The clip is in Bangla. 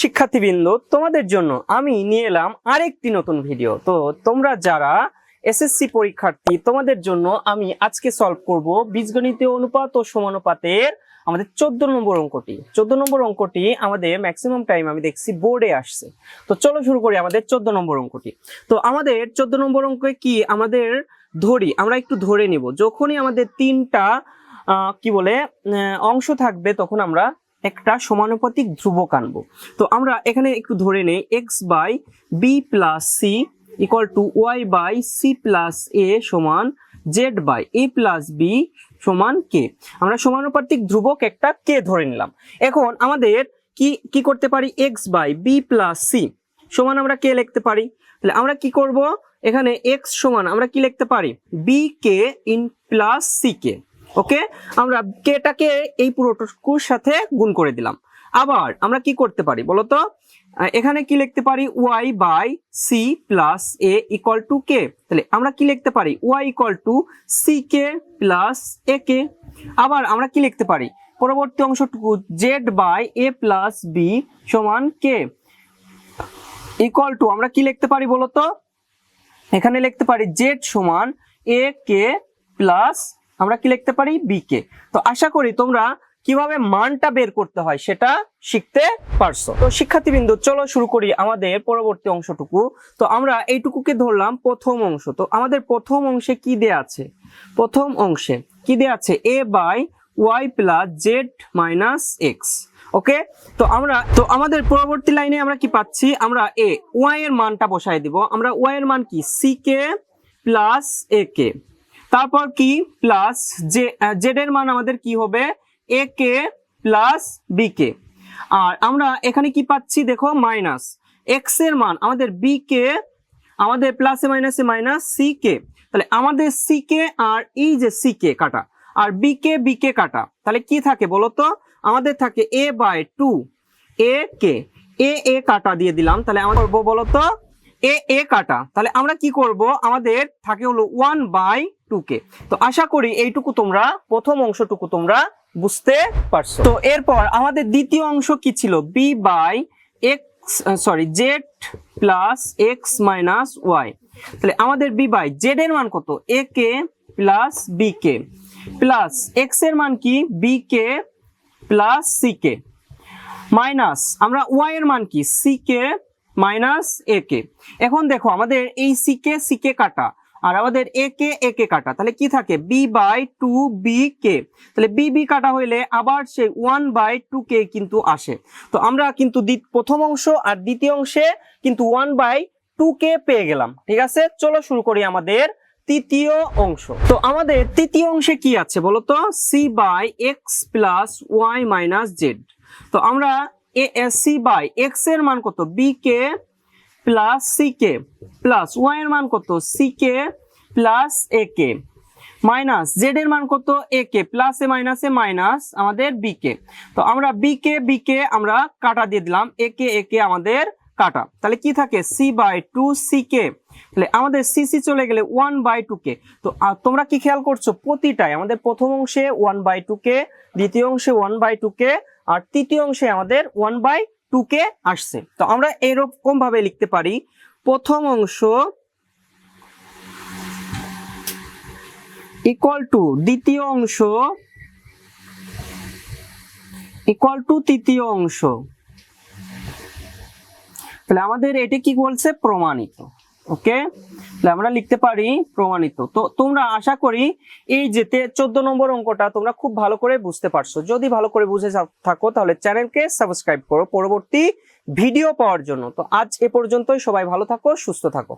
শিক্ষার্থীবৃন্দ, তোমাদের জন্য আমি নিয়ে এলাম আরেকটি নতুন ভিডিও তো তোমরা যারা এসএসসি পরীক্ষার্থী, তোমাদের জন্য আমি আজকে সলভ করব বীজগণিতীয় অনুপাত ও সমানুপাতের আমাদের চোদ্দ নম্বর অঙ্কটি। চোদ্দ নম্বর অঙ্কটি আমাদের ম্যাক্সিমাম টাইম আমি দেখছি বোর্ডে আসছে। তো চলো শুরু করি আমাদের চোদ্দ নম্বর অঙ্কটি। তো আমাদের চোদ্দ নম্বর অঙ্কে কি আমাদের ধরি, আমরা একটু ধরে নিব। যখনই আমাদের তিনটা কি বলে অংশ থাকবে তখন আমরা একটা সমানুপাতিক ধ্রুবক আনব। তো আমরা এখানে একটু ধরে নেই X by B plus C equal to Y by C plus A সমান Z by A plus B সমান কে আমরা সমানুপাতিক ধ্রুবক একটা কে ধরে নিলাম। এখন আমাদের কি কি করতে পারি? X by B plus C সমান আমরা কে লিখতে পারি। তাহলে আমরা কি করব? এখানে এক্স সমান আমরা কি লিখতে পারি? B K in plus C K okay? আমরা কেটাকে এই পুরোটুকুর সাথে গুণ করে দিলাম। আবার আমরা কি করতে পারি বলতো? এখানে কি লিখতে পারি? Y by C plus A equal to K তাহলে আমরা কি লিখতে পারি? Y equal to C K plus A K আবার আমরা কি লিখতে পারি? পরবর্তী অংশটুকু Z by A plus B সমান কে ইকুয়াল টু আমরা কি লিখতে পারি বলতো? এখানে লিখতে পারি জেড সমান এ কে প্লাস আমরা কি লিখতে পারি? বি কে তো আশা করি তোমরা কীভাবে মানটা বের করতে হয় সেটা শিখতে পারছ। তো শিক্ষার্থীবৃন্দ, চলো শুরু করি আমাদের পরবর্তী অংশটুকু। তো আমরা এইটুকুকে ধরলাম প্রথম অংশ। তো আমাদের প্রথম অংশে কি দেয়া আছে? প্রথম অংশে কি দেয়া আছে? A by Y plus Z minus X okay তো আমরা, তো আমাদের পরবর্তী লাইনে আমরা কি পাচ্ছি? আমরা এ ওয়াই এর মানটা বসাই দিব। আমরা ওয়াই এর মান কি? সি কে প্লাস এ কে তারপর কি প্লাস জে জেড এর মান আমাদের কি হবে? এ কে প্লাস বি কে আর আমরা এখানে কি পাচ্ছি? দেখো মাইনাস এক্সের মান আমাদের বি কে আমাদের প্লাসে মাইনাসে মাইনাস সি কে তাহলে আমাদের সি কে আর ই যে সি কে কাটা, আর বি কে বি কে কাটা, তাহলে কি থাকে বলো তো? আমাদের থাকে এ বাই টু এ কে এ এ কাটা দিয়ে দিলাম, তাহলে আমরা করব বলো তো? এ এ কাটা। তাহলে আমরা কি করব? আমাদের থাকে হলো ওয়ান বাই টু কে তো আশা করি এইটুকু তোমরা, প্রথম অংশটুকু তোমরা বুঝতে পারছ। তো এরপর আমাদের দ্বিতীয় অংশ কি ছিল? B by X sorry Z plus X minus Y তাহলে আমাদের বি বাই জেড এর মান কত? A K plus B K plus এক্সের মান কি? B K plus C K minus আমরা ওয়াই এর মান কি? সি কে মাইনাস এ কে এখন দেখো, আমাদের এই সি কে সি কে কাটা। আর আমাদের এ কে এ কে কাটা, তাহলে কি থাকে? B by two B K তাহলে বি বি কাটা হইলে আবার সেই ওয়ান বাই টু কে কিন্তু আসে। তো আমরা কিন্তু প্রথম অংশ আর দ্বিতীয় অংশে কিন্তু ওয়ান বাই টু কে পেয়ে গেলাম। ঠিক আছে? চলো শুরু করি আমাদের তৃতীয় অংশ। তো আমাদের তৃতীয় অংশে কি আছে বলতো? C by X plus Y minus Z তো আমরা এ সি বাই এক্সের মান কত? B K plus C K plus Y এর মান কত? C K plus A K minus Z এর মান কত? A K plus A minus A minus আমাদের বি কে তো আমরা বি কে বি কে আমরা কাটা দিয়ে দিলাম। এ কে এ কে আমাদের কাটা। তাহলে কি থাকে? C by two C K তাহলে আমাদের সি সি চলে গেলে ওয়ান বাই টু কে তো তোমরা কি খেয়াল করছ? প্রতিটাই, আমাদের প্রথম অংশে ওয়ান বাই টু কে দ্বিতীয় অংশে ওয়ান বাই টু কে আর তৃতীয় অংশে আমাদের ওয়ান বাই টু কে আসছে। তো আমরা এরকম ভাবে লিখতে পারি, প্রথম অংশ ইকুয়াল টু দ্বিতীয় অংশ ইকুয়াল টু তৃতীয় অংশ। তাহলে আমাদের এটি কি বলছে? প্রমাণিত। ওকে তাহলে আমরা লিখতে পারি প্রমাণিত। তো তোমরা আশা করি এই যে চোদ্দ নম্বর অঙ্কটা তোমরা খুব ভালো করে বুঝতে পারছ। যদি ভালো করে বুঝে থাকো তাহলে চ্যানেলকে সাবস্ক্রাইব করো। পরবর্তী ভিডিও পাওয়ার জন্য। তো আজ এ পর্যন্তই। সবাই ভালো থাকো, সুস্থ থাকো।